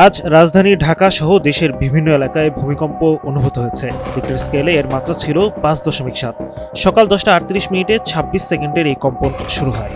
আজ রাজধানী ঢাকা সহ দেশের বিভিন্ন এলাকায় ভূমিকম্প অনুভূত হয়েছে। রিক্টার স্কেলে এর মাত্রা ছিল পাঁচ দশমিক সাত। সকাল দশটা আটত্রিশ মিনিটে ছাব্বিশ সেকেন্ডের এই কম্পন শুরু হয়।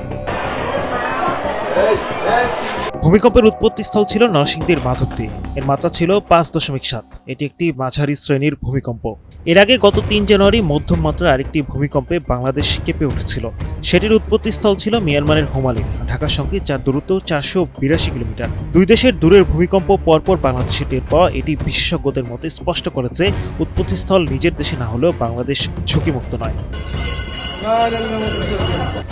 ভূমিকম্পের উৎপত্তিস্থল ছিল নরসিংদীর মাধবদী। এর মাত্রা ছিল পাঁচ দশমিক সাত। এটি একটি মাঝারি শ্রেণির ভূমিকম্প। এর আগে গত তিন জানুয়ারি মধ্যম মাত্রার আরেকটি ভূমিকম্পে বাংলাদেশ কেঁপে উঠেছিল। সেটির উৎপত্তিস্থল ছিল মিয়ানমারের হোমালিক ঢাকার সঙ্গে যার দূরত্ব চারশো বিরাশি কিলোমিটার। দুই দেশের দূরের ভূমিকম্প পরপর বাংলাদেশে টের পাওয়া এটি বিশেষজ্ঞদের মতে স্পষ্ট করেছে, উৎপত্তিস্থল নিজের দেশে না হলেও বাংলাদেশ ঝুঁকিমুক্ত নয়।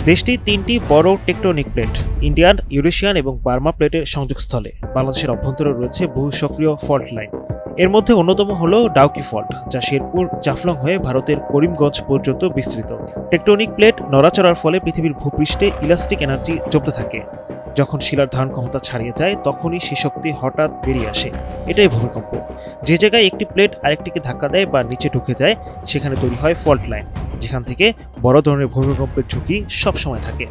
দেশটি তিনটি বড় টেকটনিক প্লেট, ইন্ডিয়ান, ইউরেশিয়ান এবং বার্মা প্লেটের সংযোগস্থলে। বাংলাদেশের অভ্যন্তরে রয়েছে বহু সক্রিয় ফল্ট লাইন। এর মধ্যে অন্যতম হল ডাউকি ফল্ট, যা শেরপুর, জাফলং হয়ে ভারতের করিমগঞ্জ পর্যন্ত বিস্তৃত। টেকটনিক প্লেট নড়াচড়ার ফলে পৃথিবীর ভূপৃষ্ঠে ইলাস্টিক এনার্জি জমতে থাকে। যখন শিলার ধারণ ক্ষমতা ছাড়িয়ে যায়, তখনই সে শক্তি হঠাৎ বেরিয়ে আসে। এটাই ভূমিকম্প। যে জায়গায় একটি প্লেট আরেকটিকে ধাক্কা দেয় বা নিচে ঢুকে যায়, সেখানে তৈরি হয় ফল্ট লাইন। যেখান থেকে বড় ধরনের ভূমিকম্পের ঝুঁকি সবসময় থাকে।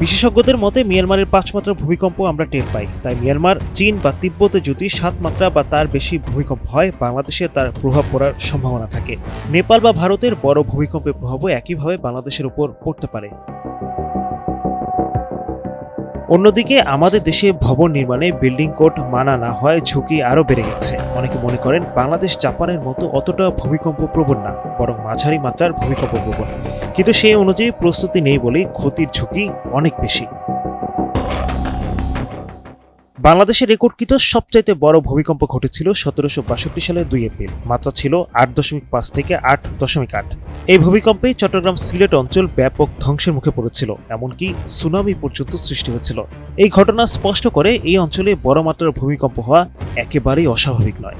বিশেষজ্ঞদের মতে, মিয়ানমারের পাঁচ মাত্রা ভূমিকম্প আমরা টের পাই। তাই মিয়ানমার, চীন বা তিব্বতে যদি সাত মাত্রা বা তার বেশি ভূমিকম্প হয়, বাংলাদেশে তার প্রভাব পড়ার সম্ভাবনা থাকে। নেপাল বা ভারতের বড় ভূমিকম্পের প্রভাবও একইভাবে বাংলাদেশের উপর পড়তে পারে। অন্যদিকে আমাদের দেশে ভবন নির্মাণে বিল্ডিং কোড মানা না হয় ঝুঁকি আরও বেড়ে গেছে। অনেকে মনে করেন বাংলাদেশ জাপানের মতো অতটা ভূমিকম্প প্রবণ না, বরং মাঝারি মাত্রার ভূমিকম্প প্রবণ। কিন্তু সেই অনুযায়ী প্রস্তুতি নেই বলেই ক্ষতির ঝুঁকি অনেক বেশি। বাংলাদেশে রেকর্ডকৃত সবচাইতে বড় ভূমিকম্প ঘটেছিল সতেরোশো বাষট্টি সালের দুই এপ্রিল। মাত্রা ছিল আট দশমিক পাঁচ থেকে আট দশমিক আট। এই ভূমিকম্পে চট্টগ্রাম সিলেট অঞ্চল ব্যাপক ধ্বংসের মুখে পড়েছিল, এমনকি সুনামি পর্যন্ত সৃষ্টি হয়েছিল। এই ঘটনা স্পষ্ট করে এই অঞ্চলে বড় মাত্রার ভূমিকম্প হওয়া একেবারেই অস্বাভাবিক নয়।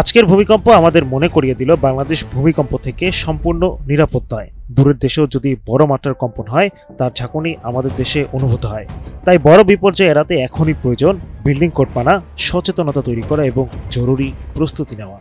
আজকের ভূমিকম্প আমাদের মনে করিয়ে দিল বাংলাদেশ ভূমিকম্প থেকে সম্পূর্ণ নিরাপদ নয়। দূরের দেশেও যদি বড় মাত্রার কম্পন হয়, তার ঝাঁকুনি আমাদের দেশে অনুভূত হয়। তাই বড় বিপর্যয় এড়াতে এখনই প্রয়োজন বিল্ডিং কোড মানা সচেতনতা তৈরি করা এবং জরুরি প্রস্তুতি নেওয়া।